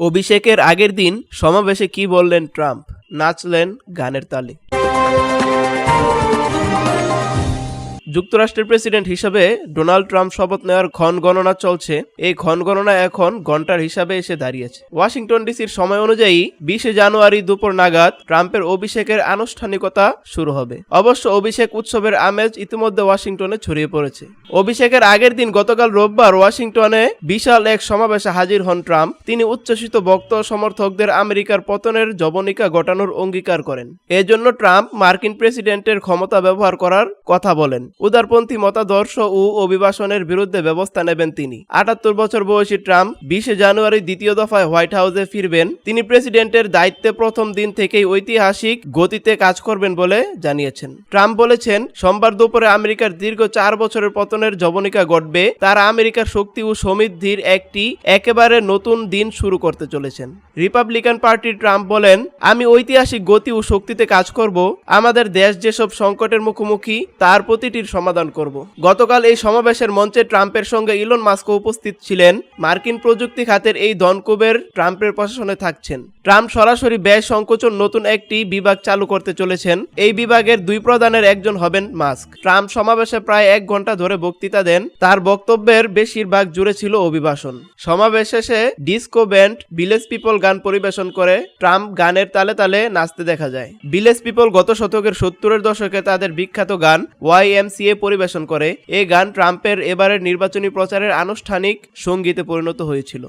অভিষেকের আগের দিন সমাবেশে কি বললেন ট্রাম্প? নাচলেন গানের তালে। যুক্তরাষ্ট্রের প্রেসিডেন্ট হিসাবে ডোনাল্ড ট্রাম্প শপথ নেওয়ার ক্ষণ গণনা চলছে। এই ক্ষণ গণনা এখন ঘণ্টার হিসাবে এসে দাঁড়িয়েছে। ওয়াশিংটন ডিসির সময় অনুযায়ী বিশে জানুয়ারি দুপুর নাগাদ ট্রাম্পের অভিষেকের আনুষ্ঠানিকতা শুরু হবে। অবশ্য অভিষেক উৎসবের আমেজ ইতিমধ্যে ওয়াশিংটনে ছড়িয়ে পড়েছে। অভিষেকের আগের দিন গতকাল রোববার ওয়াশিংটনে বিশাল এক সমাবেশে হাজির হন ট্রাম্প। তিনি উচ্ছ্বসিত ভক্ত ও সমর্থকদের আমেরিকার পতনের জবনিকা ঘটানোর অঙ্গীকার করেন। এজন্য ট্রাম্প মার্কিন প্রেসিডেন্টের ক্ষমতা ব্যবহার করার কথা বলেন। উদারপন্থী মতাদর্শ ও অভিবাসনের বিরুদ্ধে ব্যবস্থা নেবেন তিনি। আটাত্তর বছর বয়সী ট্রাম্প বিশে জানুয়ারি দ্বিতীয় দফায় হোয়াইট হাউসে ফিরবেন। তিনি প্রেসিডেন্টের দায়িত্বে প্রথম দিন থেকেই ঐতিহাসিক গতিতে কাজ করবেন বলে জানিয়েছেন। ট্রাম্প বলেছেন, সোমবার দুপুরে আমেরিকার দীর্ঘ চার বছরের পতনের জবনিকা ঘটবে। তারা আমেরিকার শক্তি ও সমৃদ্ধির একটি একেবারে নতুন দিন শুরু করতে চলেছেন। রিপাবলিকান পার্টির ট্রাম্প বলেন, আমি ঐতিহাসিক গতি ও শক্তিতে কাজ করব। আমাদের দেশ যেসব সংকটের মুখোমুখি, তার প্রতিটির সমাধান করব। গতকাল এই সমাবেশের মঞ্চে ট্রাম্পের সঙ্গে ইলন মাস্কও উপস্থিত ছিলেন। মার্কিন প্রযুক্তি খাতের এই ধনকুবের ট্রাম্পের প্রশাসনে থাকছেন। ট্রাম্প সরাসরি ব্যয় সংকোচন নতুন একটি বিভাগ চালু করতে চলেছেন। এই বিভাগের দুই প্রধানের একজন হবেন মাস্ক। ট্রাম্প সমাবেশে প্রায় এক ঘণ্টা ধরে বক্তৃতা দেন। তার বক্তব্যের বেশিরভাগ জুড়ে ছিল অভিবাসন। সমাবেশ শেষে ডিস্কো ব্যান্ড ভিলেজ পিপল গান পরিবেশন করে ট্রাম্প গানের তালে তালে নাচতে দেখা যায়। ভিলেজ পিপল গত শতকের সত্তরের দশকে তাদের বিখ্যাত গান ওয়াই সিএ পরিবেশন করে। এ গান ট্রাম্পের এবারের নির্বাচনী প্রচারের আনুষ্ঠানিক সঙ্গীতে পরিণত হয়েছিল।